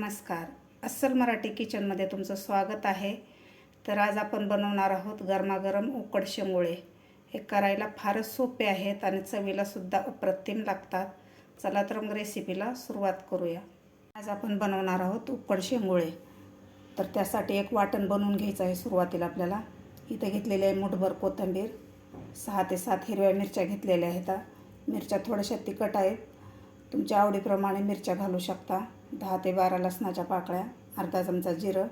नमस्कार. अस्सल मराठी किचनमध्ये तुमचं स्वागत आहे. तर आज आपण बनवणार आहोत गरमागरम उकड शेंगोळे. हे करायला फारच सोपे आहेत आणि चवीलासुद्धा अप्रतिम लागतात. चला तर मग रेसिपीला सुरुवात करूया. आज आपण बनवणार आहोत उकड शेंगोळे. तर त्यासाठी एक वाटण बनवून घ्यायचं आहे सुरुवातीला आपल्याला. इथे घेतलेले आहे मुठभर कोथिंबीर. सहा ते सात हिरव्या मिरच्या घेतलेल्या आहेत. मिरच्या थोड्याशा तिखट आहेत. तुमच्या आवडीप्रमाणे मिरच्या घालू शकता. दहा ते बारा लसणाच्या पाकळ्या अर्धा चमचा जिरं.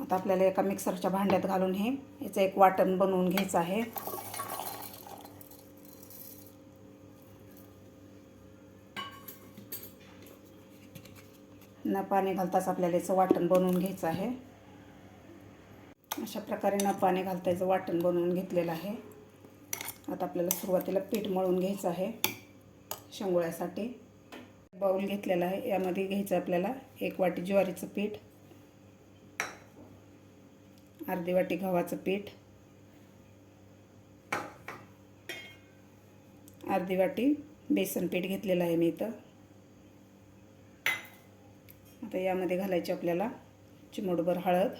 आता आपल्याला एका मिक्सरच्या भांड्यात घालून हे याचं एक वाटण बनवून घ्यायचं आहे. न पाणी घालताच आपल्याला याचं वाटण बनवून घ्यायचं आहे. अशा प्रकारे न पाणी घालता याचं वाटण बनवून घेतलेलं आहे. आता आपल्याला सुरुवातीला पीठ मळून घ्यायचं आहे. शेंगोळ्यासाठी. बाऊल घेतलेला आहे. यामध्ये घ्यायचं आपल्याला एक वाटी ज्वारीचं पीठ अर्धी वाटी गव्हाचं पीठ अर्धी वाटी बेसन पीठ घेतलेलं आहे मी इथं. आता यामध्ये घालायची आपल्याला चिमूटभर हळद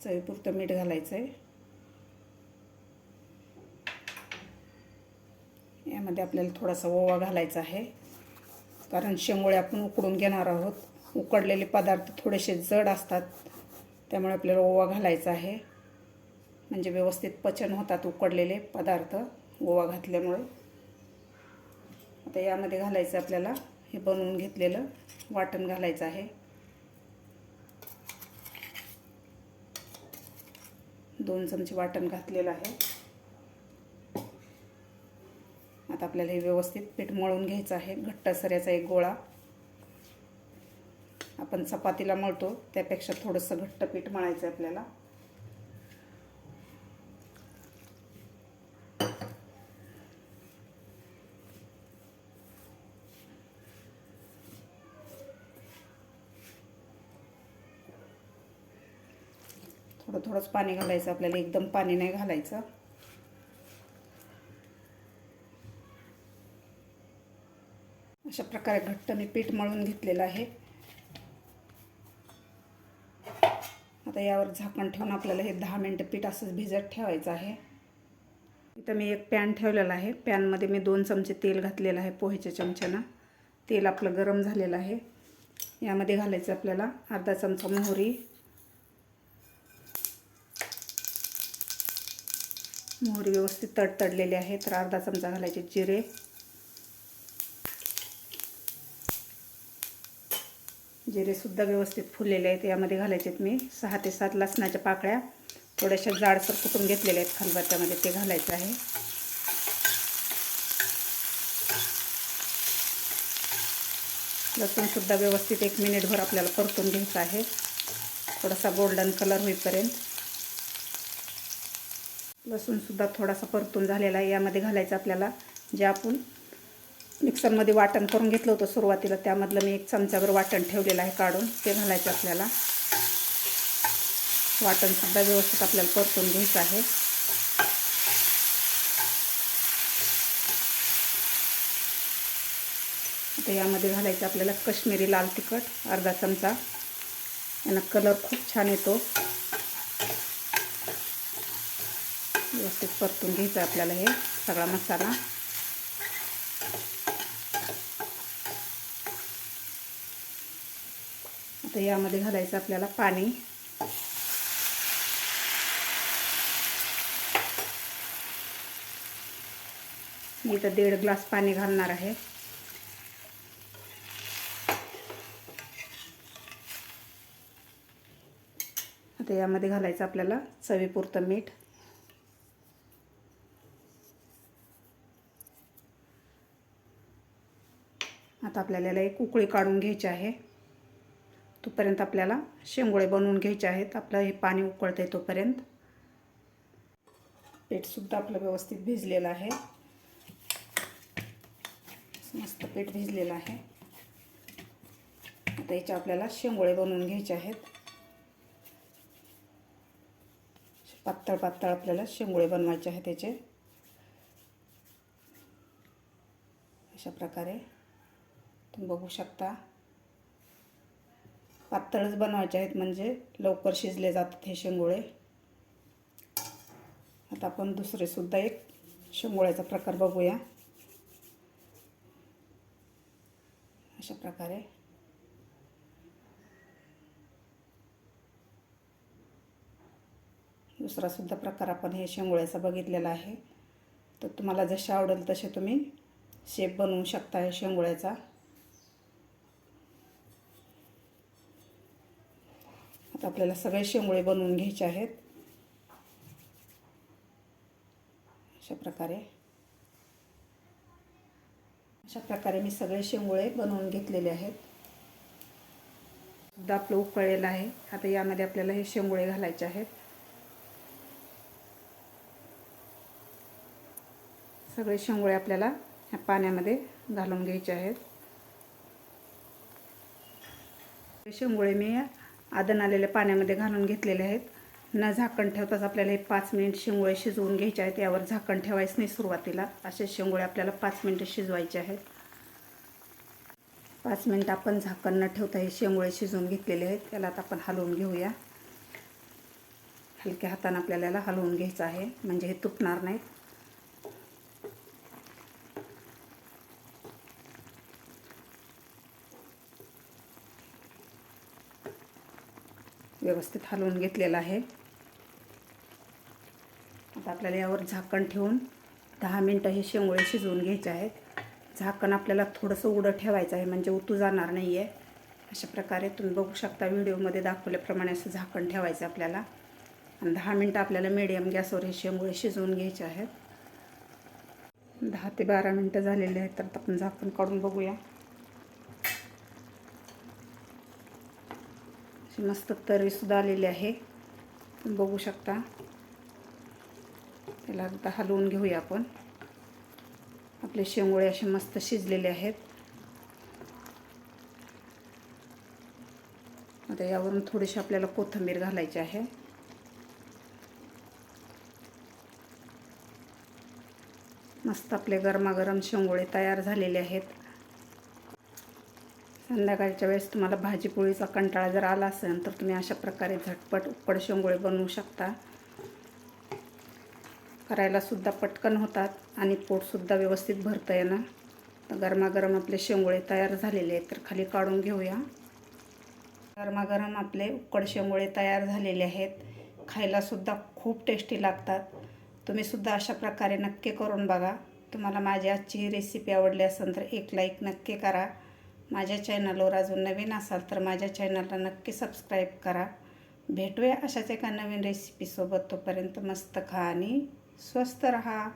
चवीपुरतं मीठ घालायचं आहे यामध्ये आपल्याला थोडासा ओवा घालायचा आहे. कारण शेंगोळे आपण उकडून घेणार आहोत. उकडलेले पदार्थ थोडेसे जड असतात. त्यामुळे आपल्याला ओवा घालायचा आहे. म्हणजे व्यवस्थित पचन होतात उकडलेले पदार्थ ओवा घातल्यामुळे. आता यामध्ये घालायचं आपल्याला हे बनवून घेतलेलं वाटण घालायचं आहे. दोन चमचे वाटण घातलेलं आहे. आता आपल्याला हे व्यवस्थित पीठ मळून घ्यायचं आहे. घट्ट सऱ्याचा एक गोळा. आपण चपातीला मळतो. त्यापेक्षा थोडंसं घट्ट पीठ मळायचं आहे आपल्याला. थोडं थोडंच पाणी घालायचं. आपल्याला एकदम पाणी नाही घालायचं. अशा प्रकारे घट्ट मी पीठ मळून घेतलेलं आहे. आता यावर झाकण ठेवून आपल्याला हे दहा मिनटं पीठ असंच भिजत ठेवायचं आहे. इथं मी एक पॅन ठेवलेला आहे. पॅनमध्ये मी दोन चमचे तेल घातलेलं आहे पोहेच्या चमच्यानं. तेल आपलं गरम झालेलं आहे. यामध्ये घालायचं आपल्याला अर्धा चमचा मोहरी. मोहरी व्यवस्थित तडतडलेली आहे तर अर्धा चमचा घालायचे जिरे. जिरेसुद्धा व्यवस्थित फुललेले आहेत. यामध्ये घालायचे आहेत मी सहा ते सात लसणाच्या पाकळ्या. थोड्याशा जाडसर कुटून घेतलेल्या आहेत खलबत्त्यामध्ये ते घालायचं आहे. लसूणसुद्धा व्यवस्थित एक मिनिटभर आपल्याला परतून घ्यायचं आहे. थोडासा गोल्डन कलर होईपर्यंत. लसूणसुद्धा थोडासा परतून झालेला आहे. यामध्ये घालायचं आपल्याला जे आपण मिक्सरमध्ये वाटण करून घेतलं होतं सुरुवातीला. त्यामधलं मी एक चमचाभर वाटण ठेवलेलं आहे काढून. ते घालायचं आपल्याला. वाटणसुद्धा व्यवस्थित आपल्याला परतून घ्यायचं आहे. आता यामध्ये घालायचं आपल्याला कश्मीरी लाल तिखट अर्धा चमचा. यांना कलर खूप छान येतो. व्यवस्थित परतून घ्यायचं आपल्याला हे सगळा मसाला. आता यामध्ये घालायचं आपल्याला पाणी. मी इथं दीड ग्लास पाणी घालणार आहे. आता यामध्ये घालायचं आपल्याला चवीपुरतं मीठ. आता आपल्याला एक उकळी काढून घ्यायची आहे. तोपर्यंत आपल्याला शेंगोळे बनवून घ्यायचे आहेत. आपलं हे पाणी उकळतं आहे तोपर्यंत पीठसुद्धा आपलं व्यवस्थित भिजलेलं आहे. मस्त पीठ भिजलेलं आहे. आता याचे आपल्याला शेंगोळे बनवून घ्यायचे आहेत. पातळ पातळ आपल्याला शेंगोळे बनवायचे आहेत त्याचे अशा प्रकारे तुम्ही बघू शकता. पातळच बनवायचे आहेत म्हणजे लवकर शिजले जातात हे शेंगोळे. आता आपण दुसरेसुद्धा एक शेंगोळ्याचा प्रकार बघूया. अशा प्रकारे. दुसरासुद्धा प्रकार आपण हे शेंगोळ्याचा बघितलेला आहे. तर तुम्हाला जसे आवडेल तसे तुम्ही शेप बनवू शकता हे शेंगोळ्याचा. तर आपल्याला सगळे शेंगोळे बनवून घ्यायचे आहेत. अशा प्रकारे. अशा प्रकारे मी सगळे शेंगोळे बनवून घेतलेले आहेत. सुद्धा आपलं उकळलेलं आहे. आता यामध्ये आपल्याला हे शेंगोळे घालायचे आहेत. सगळे शेंगोळे आपल्याला ह्या पाण्यामध्ये घालून घ्यायचे आहेत. शेंगोळे मी आदन आलेल्या पाण्यामध्ये घालून घेतलेले आहेत. न झाकण ठेवताच आपल्याला हे पाच मिनिट शेंगोळे शिजवून घ्यायचे आहेत. यावर झाकण ठेवायचं नाही सुरुवातीला. असे शेंगोळे आपल्याला पाच मिनिटं शिजवायचे आहेत. पाच मिनटं आपण झाकण न ठेवता हे शेंगोळे शिजवून घेतलेले आहेत. त्याला आता आपण हलवून घेऊया. हलक्या हाताने आपल्याला हलवून घ्यायचं आहे. म्हणजे हे तुटणार नाहीत. व्यवस्थित हलवून घेतलेलं आहे. आता आपल्याला यावर झाकण ठेवून दहा मिनटं हे शेंगोळे शिजवून घ्यायचे आहेत. झाकण आपल्याला थोडंसं उडं ठेवायचं आहे म्हणजे उतू जाणार नाही आहे अशा प्रकारे तुम्ही बघू शकता व्हिडिओमध्ये दाखवल्याप्रमाणे असं झाकण ठेवायचं आपल्याला. आणि दहा मिनटं आपल्याला मिडियम गॅसवर हे शेंगोळे शिजवून घ्यायचे आहेत. दहा ते बारा मिनटं झालेले आहेत तर आपण झाकण काढून बघूया. अशी मस्त तर्रीसुद्धा आलेली आहे. तुम्ही बघू शकता. त्याला आता हलवून घेऊया आपण. आपले शेंगोळे असे मस्त शिजलेले आहेत. आता यावरून थोडीशी आपल्याला कोथिंबीर घालायची आहे. मस्त आपले गरमागरम शेंगोळे तयार झालेले आहेत. संध्याकाळच्या वेळेस तुम्हाला भाजीपोळीचा कंटाळा जर आला असेल तर तुम्ही अशा प्रकारे झटपट उकड शेंगोळे बनवू शकता. करायला सुद्धा पटकन होतात आणि पोटसुद्धा व्यवस्थित भरतं येणं. तर गरमागरम आपले शेंगोळे तयार झालेले आहेत तर खाली काढून घेऊया. गरमागरम आपले उकड शेंगोळे तयार झालेले आहेत. खायलासुद्धा खूप टेस्टी लागतात. तुम्हीसुद्धा अशा प्रकारे नक्की करून बघा. तुम्हाला माझी आजची ही रेसिपी आवडली असेल तर एक लाईक नक्की करा. माझ्या चॅनलवर अजून नवीन असाल तर माझ्या चॅनलला नक्की सबस्क्राईब करा. भेटूया अशाच एका नवीन रेसिपीसोबत तोपर्यंत मस्त खा आणि स्वस्त रहा.